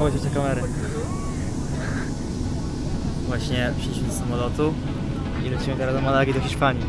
O, wiecie kamery. Właśnie przyszliśmy do samolotu i lecimy teraz do Malagi, do Hiszpanii.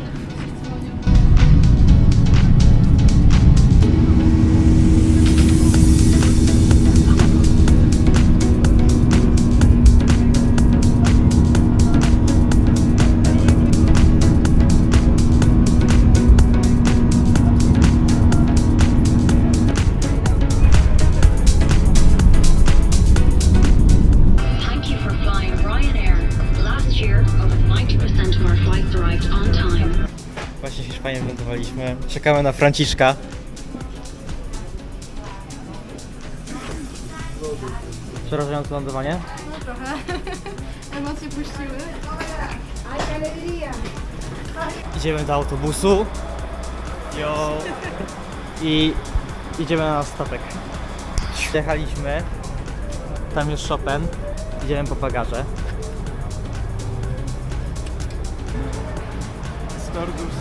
Wylądowaliśmy. Czekamy na Franciszka. Przerażające lądowanie. Trochę emocje puściły. Idziemy do autobusu. Jo. I idziemy na statek. Jechaliśmy. Tam jest Chopin. Idziemy po pagarze. Stardust,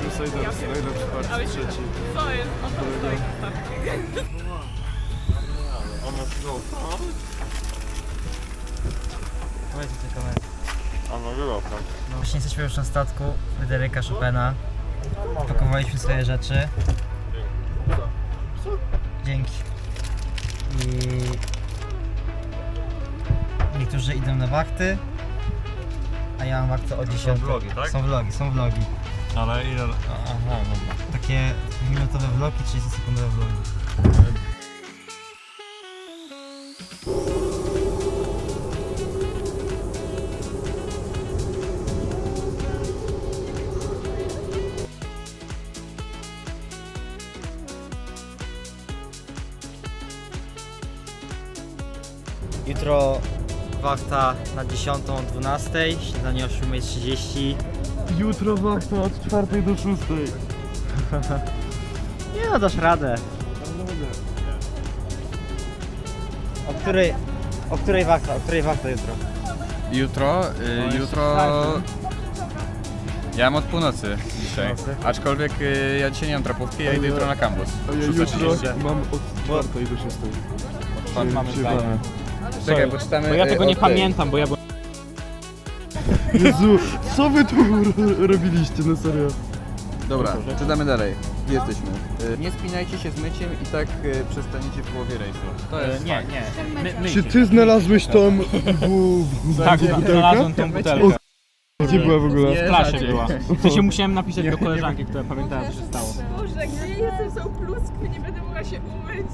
Crusaders, najlepszy part trzeci. Co jest? O to stoi. Powiedzcie te kamery. A no było, tak. No właśnie jesteśmy już na statku Fryderyka Chopina. Pakowaliśmy swoje rzeczy. Dzięki. I niektórzy idą na wachty, a ja mam wachtę o 10. vlogi, tak? Są vlogi, są vlogi. Ale ile... Aha, dobra. Takie minutowe vlogi, 30 sekundowe vlogi. Jutro wachta na 10, 12, śniadanie o 7.30. Jutro wachta od czwartej do szóstej. Nie no, dasz radę. O której, o której wachta, o której wachta jutro? Jutro, y, jest jutro... Ja mam od północy dzisiaj. Północy. Aczkolwiek y, ja dzisiaj nie mam trapówki, ja idę jutro na kampus. A ja 6.30. jutro mam od czwartej do szóstej. Pan mamy zdanie. Czekaj, poczytamy... Bo ja y, tego nie pamiętam, bo ja byłem... Jezu, co wy tu ro- robiliście, no serio? Dobra, czytamy dalej. Gdzie jesteśmy? Y, Nie spinajcie się z myciem i tak y, przestaniecie w połowie rejsu. To jest Nie, fakt. nie. My, my Czy ty znalazłeś tą bu, Tak, znalazłem tą butelkę. Gdzie była w ogóle? W klasie była. W sensie musiałem napisać do koleżanki, która pamiętała, co się stało. Boże, gdzie jestem, są pluskwy, nie będę mogła się umyć.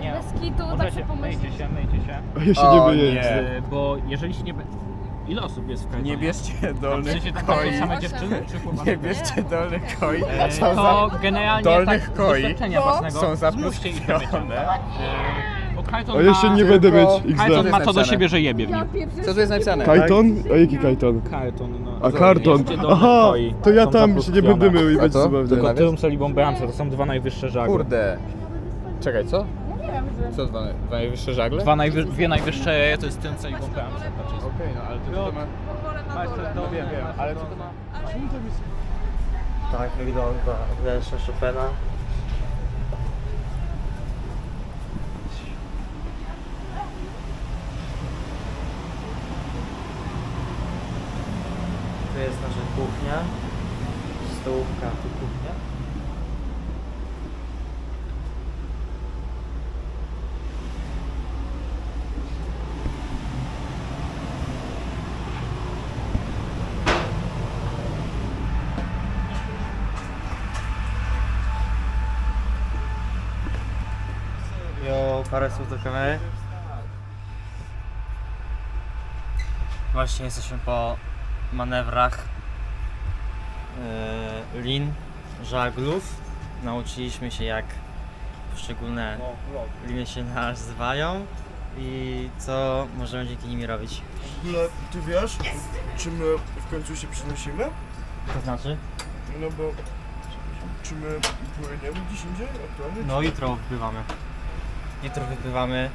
Nie. Bez kitu, tak pomyśleć. myjcie się, myjcie się. A ja się O, nie myję. nie. E, Bo jeżeli się nie... be- Ile osób jest w? Nie bierzcie dolnych sensie tak koi. same dziewczyny, czy chłopaki? Nie bierzcie dolnych koi. E, Są To za... generalnie dolnych tak z koi doświadczenia własnego są zmuście ich do mycia. zapuszczone. E, Bo Kajton A ja ma... się nie Tylko- będę mieć Kajton XD. ma to do siebie, że jebie w nim. Co tu jest napisane? Kajton? A jaki kajton? Kajton, no. A karton. Aha, koi. to ja Są tam się nie będę mył i A będzie co? zabawnie. Tylko Tylko Tyrum Solibą Bramce, to są dwa najwyższe żagle. Kurde. Czekaj, co? Co dwa, dwa najwyższe żagle? Dwa najwy, dwie najwyższe to jest Tyrum Solibą Bramce. Okej, no ale to, to ma... No wiem, wiem, ale co to ma... Tak wygląda wnętrze Chopina. Tu jest nasza kuchnia, stołówka, tu kuchnia. Jo, parę słów do kamery. Właśnie jesteśmy po manewrach yy, lin, żaglów. Nauczyliśmy się jak poszczególne liny się nazywają i co możemy dzięki nimi robić. W ogóle ty wiesz, czy my w końcu się przenosimy? To znaczy? No bo czy my płyniemy gdzieś indziej aktualnie? No jutro wypływamy. Jutro wypływamy.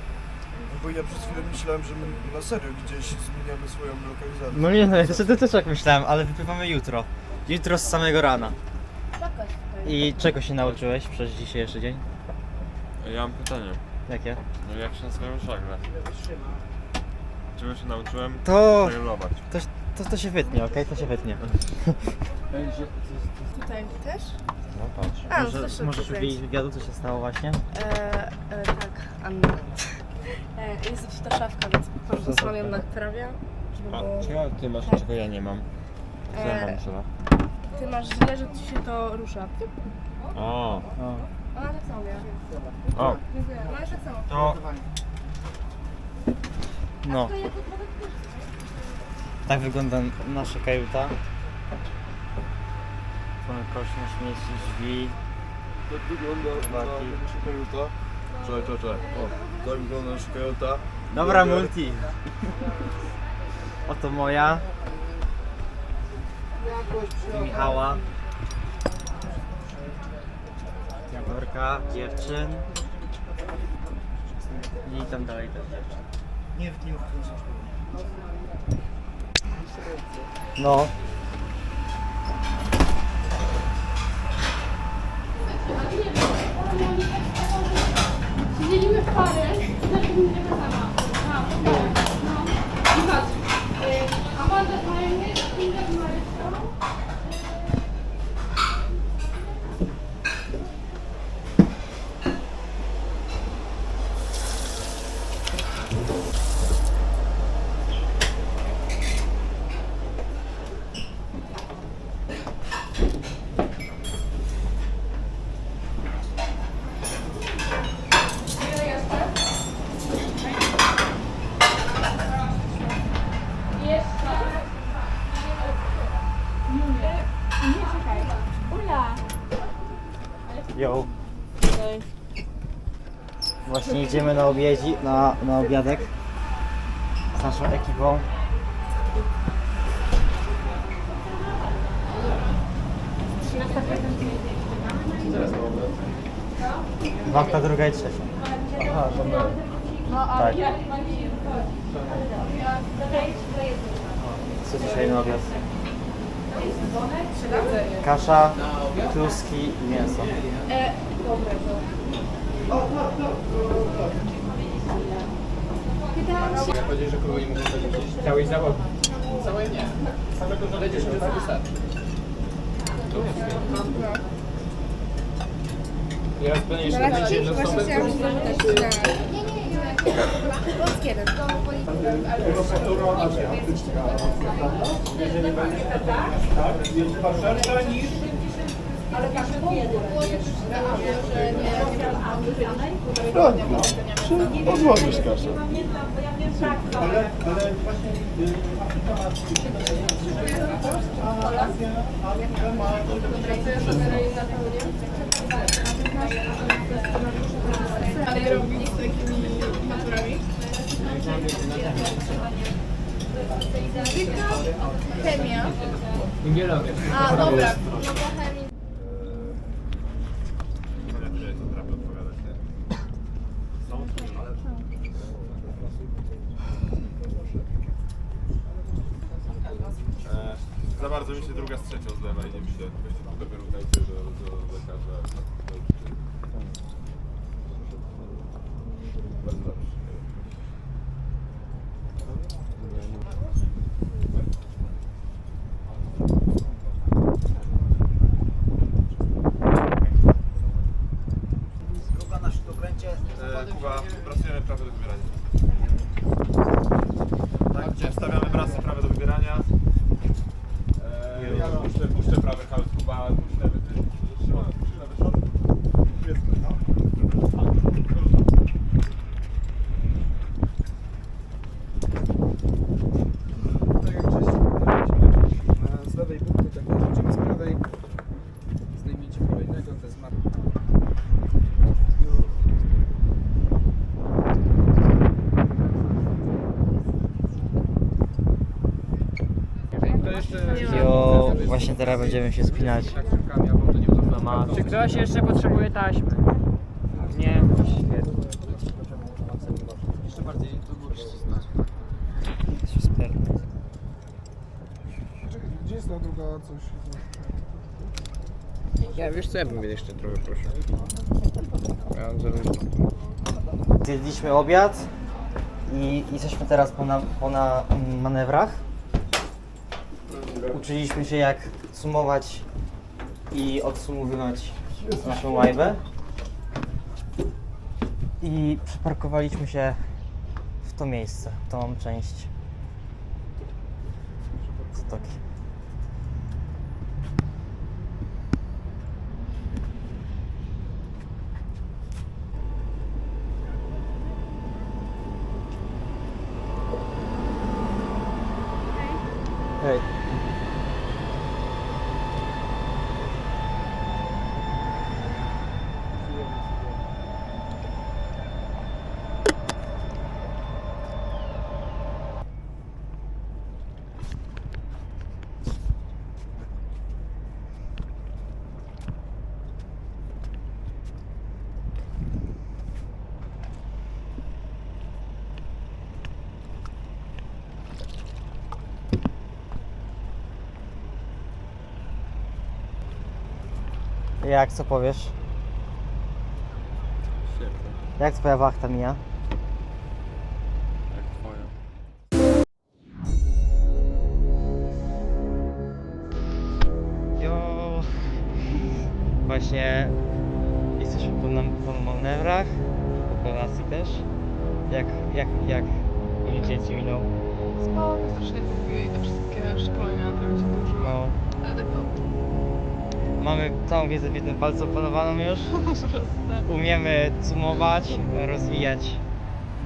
No Bo ja przez chwilę myślałem, że my na serio gdzieś zmieniamy swoją lokalizację. No nie no, to, to też tak myślałem, ale wypływamy jutro. Jutro z samego rana. I czego się nauczyłeś przez dzisiejszy dzień? Ja mam pytanie. Jakie? No jak się nazywają żagle? Czego się nauczyłem? To, Żeglować. to, to, to się wytnie, okej? To się wytnie. Tutaj też? No patrz. A, Może, to szybko możesz udzielić wywiadu, co się stało właśnie? E, e, tak, Anna. E, jest zepsuta szafka, więc po prostu mam ją naprawia, żeby było... A czego ty masz, czego ja nie mam? Co ja E, mam źle? Ty masz źle, że ci się to rusza. O, O. Ona tak samo miała. o, Dziękuję. Ona jest tak samo. to No. Tak wygląda nasza kajuta. Mamy kosz na śmieci, drzwi. Tak wygląda Chłopaki. nasza kajuta. Czekaj, czekaj, czekaj. O, tak wygląda nasza kajuta. Dobra, Burger. multi. Oto moja. I Michała. Dorka, dziewczyn. I tam dalej też dziewczyn. Nie w dniu, No. W parę, znaczy nie sama. No. I patrz, y, Amanda z Maryny, Kinga z Marysią. Jeszcze. Nie, czekaj. Ula. Yo. Właśnie idziemy na obiedzi, na, na obiadek z naszą ekipą. Wakta druga i trzecia. Tak. Co dzisiaj na obiad? Kasza, kluski i mięso. Cały zawód. Całe nie. Samego żadnego wystarczy. Ja pewnie jeszcze będzie jedno Właśnie chciałam się zapytać na... Od kiedy? Odłożysz kaszę. Ale robić z takimi naturami? Chemia. Ingelowie. A, dobra. No bo chemii. za bardzo mi się druga z trzecią zlewa i nie myślę. Weźcie tu dopiero dajcie do, do lekarza. Bardzo dobrze. E, Kuba, pracujemy prawo do wybierania. Tak, gdzie wstawiamy brasy prawe do wybierania. E, ja puszczę, puszczę prawy haus, Kuba, puszczę. Trzymaj, trzymaj do środka. Jest, no. Tak jak wcześniej mówiliśmy, z lewej bukty, tak jak wrócimy z prawej. Zdejmijcie kolejnego, to jest map. To jeszcze... Jo, właśnie teraz będziemy się spinać. To Czy ktoś jeszcze potrzebuje taśmy? Nie. Jeszcze bardziej do góry ścisnąć. Gdzie jest ta druga coś? Nie, wiesz co, ja bym jeszcze trochę prosił. Ja mam. Zjedliśmy obiad i jesteśmy teraz po, na, po na mm, manewrach. Uczyliśmy się jak sumować i odsumowywać naszą łajbę. I przeparkowaliśmy się w to miejsce, w tą część stoki. Jak, co powiesz? Jak twoja wachta mija? Jak twoja. Jo. Właśnie jesteśmy po, nam- po manewrach, po kolacji też. Jak, jak, jak u dzieci minął? Spoko, strasznie długie i te wszystkie szkolenia, to będzie dużo. No, mamy całą wiedzę w jednym palcu opanowaną już. Umiemy cumować, rozwijać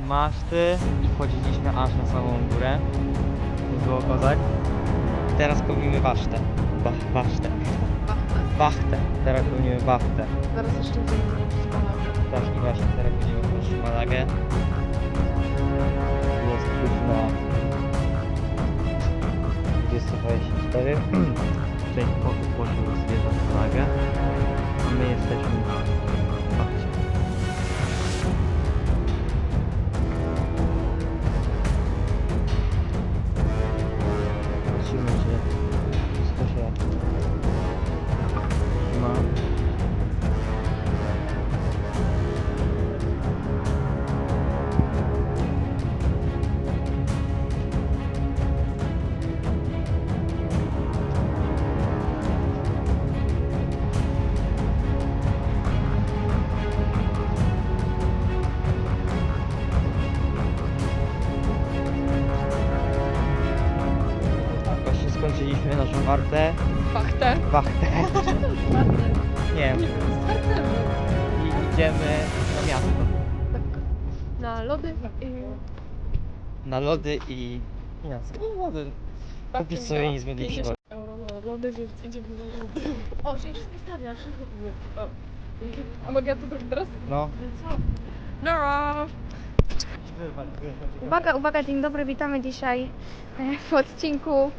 maszty. Wchodziliśmy aż na samą górę. Było kozak. Teraz pełnimy wasztę. Ba, wachtę. Wachtę. Teraz pełnimy wachtę. Zaraz jeszcze idziemy w Właśnie, właśnie, teraz będziemy w Malagę. Jest godzina 20.24. Część posłów poszło zwiedzać Malagę. A my jesteśmy Wiem. I idziemy na miasto. Na lody i... Na lody i miasto. No, lody. Kupić sobie nic będę na lody, więc idziemy na lody. O, że już wystawiasz. A mogę ja to zrobić teraz? No. Nara! Uwaga, uwaga, dzień dobry, witamy dzisiaj e, w odcinku.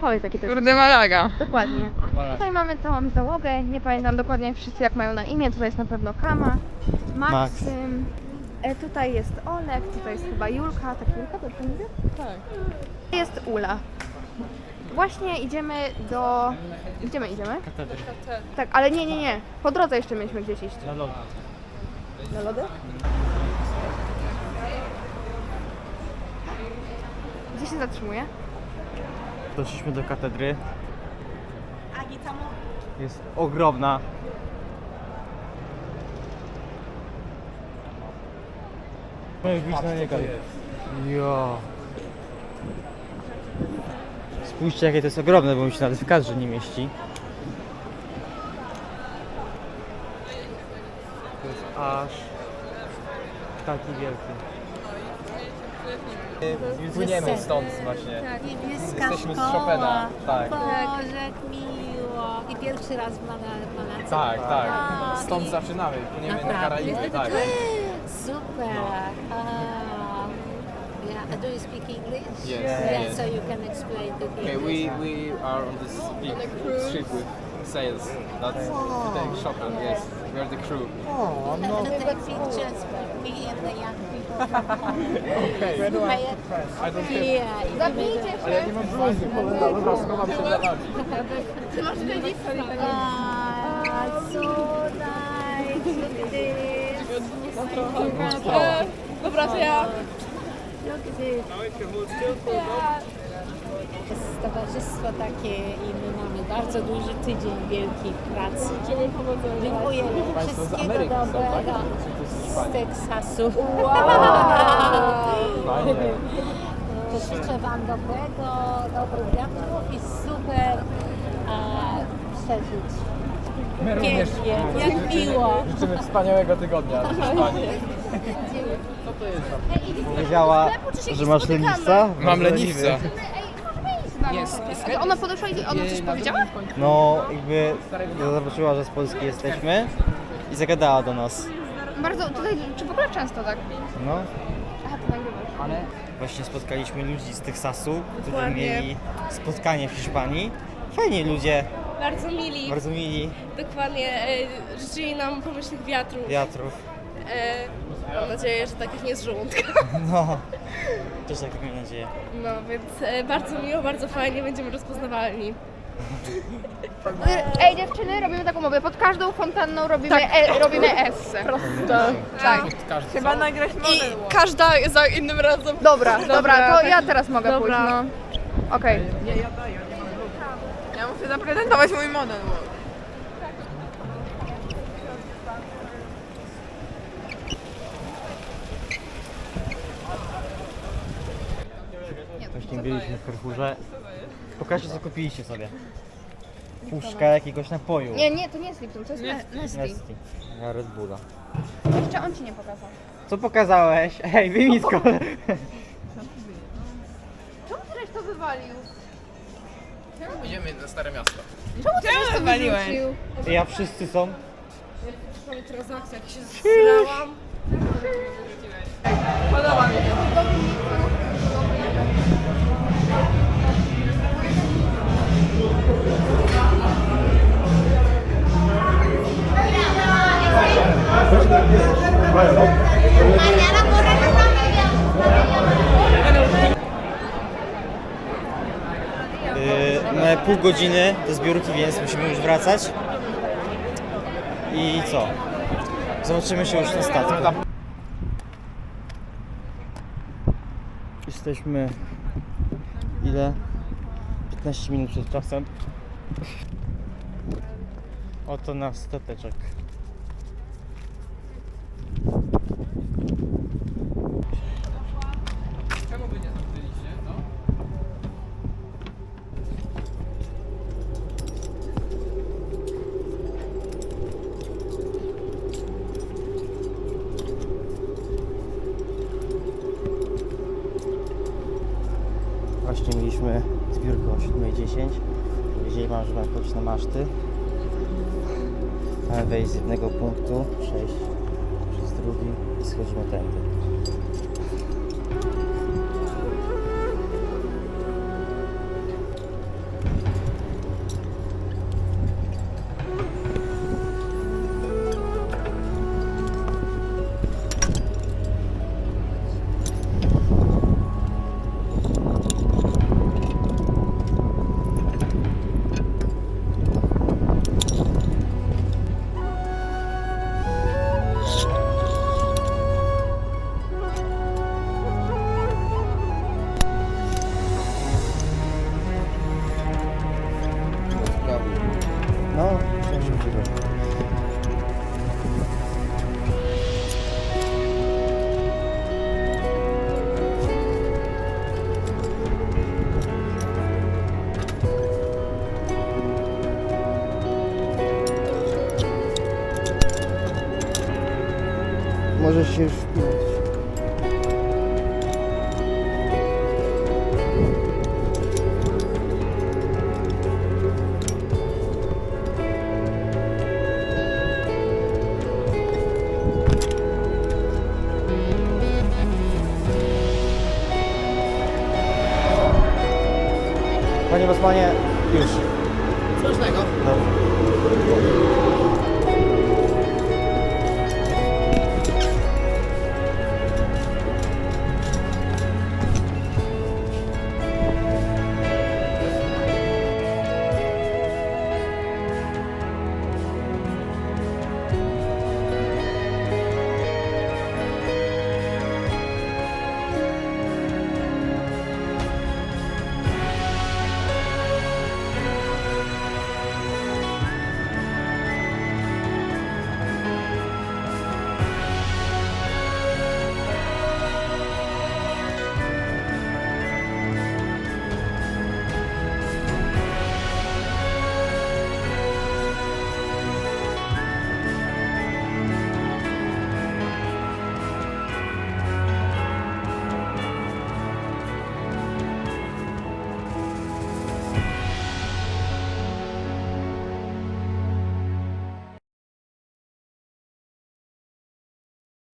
Powiedz jaki to jest. Kurde Malaga. Dokładnie. Tutaj mamy całą załogę, nie pamiętam dokładnie wszyscy jak mają na imię, tutaj jest na pewno Kama, Maksym, e, tutaj jest Olek, tutaj jest chyba Julka, tak Julka, dobrze mówię? Tak. Jest Ula. Właśnie idziemy do... Gdzie my idziemy? Katedry. Tak, ale nie, nie, nie. Po drodze jeszcze mieliśmy gdzieś iść. Na lody. Na lody? Gdzie się zatrzymuje? Doszliśmy do katedry. Jest ogromna. Na niego. Jo. Spójrzcie jakie to jest ogromne, bo mi się nawet w kadrze nie mieści. To jest aż taki wielki. Płyniemy stąd właśnie. Niebieska Jesteśmy z szkoła. Chopina, tak. Boże, jak miło. I pierwszy raz w Malace. Tak, tak. A, Stąd i- zaczynamy. Płyniemy na Naprawdę? Karaiby, tak. Super. Um, yeah. Do you speak English? Yes. Yeah, Yes. so you can explain to people. Okay, we, we are on this big ship with sails. That's to take shopping, yes. We are the crew. O, And to take pictures with me and the young Okej. Zabijcie się. Dobra, się. Ty Dobra, to ja. Look takie i my mamy bardzo duży tydzień wielkiej pracy. Dziękuję. Wszystkiego dobrego z Teksasu. To życzę Wam dobrego, dobrych wiatrów i super e, przeżyć. Pięknie, jak miło. Życzymy wspaniałego tygodnia w Hiszpanii. Powiedziała, że masz lenistwa? Mam Jest. To ona podeszła i ona coś powiedziała? No, jakby zobaczyła, że z Polski jesteśmy i zagadała do nas. Bardzo, tutaj, czy w ogóle często tak? No, Aha, to nagrywasz. właśnie spotkaliśmy ludzi z Teksasu, którzy Dokładnie. mieli spotkanie w Hiszpanii. Fajni ludzie, Bardzo mili. bardzo mili, Dokładnie. E, życzyli nam pomyślnych wiatrów. wiatrów. E, mam nadzieję, że takich nie z żołądka. No, też tak mam nadzieję. No, więc e, bardzo miło, bardzo fajnie, będziemy rozpoznawalni. Ej dziewczyny, robimy taką umowę. Pod każdą fontanną robimy, e, robimy S. Tak. Chyba nagrać I każda za innym razem. Dobra, dobra, to tak. ja teraz mogę Dobra. pójść, no. Okej. Ja muszę zaprezentować mój model. Właśnie byliśmy w Carrefourze. Pokażcie co kupiliście sobie. Puszka jakiegoś napoju. Nie, nie, to nie jest Lipton, to jest Ne- Nestle. Nestle. Ja Red Bulla. Jeszcze on ci nie pokazał. Co pokazałeś? Ej, wyjmij z kole. Czemu tyleś to wywalił? Idziemy na Stare Miasto. Czemu tyleś to wywalił? Ja wszyscy są. Mamy transakcję, jak się zsrałam. Podoba mi się. Mamy pół godziny do zbiórki, więc musimy już wracać. I co? Zobaczymy się już na statku. Jesteśmy ile? 15 minut przed czasem. Oto nasz stateczek. Czemu by nie zamknęliście? No. Właśnie mieliśmy zbiórkę o 7.10. Na maszty. Mamy wejść z jednego punktu, przejść przez drugi i schodzimy tędy. Panie Bosmanie, już.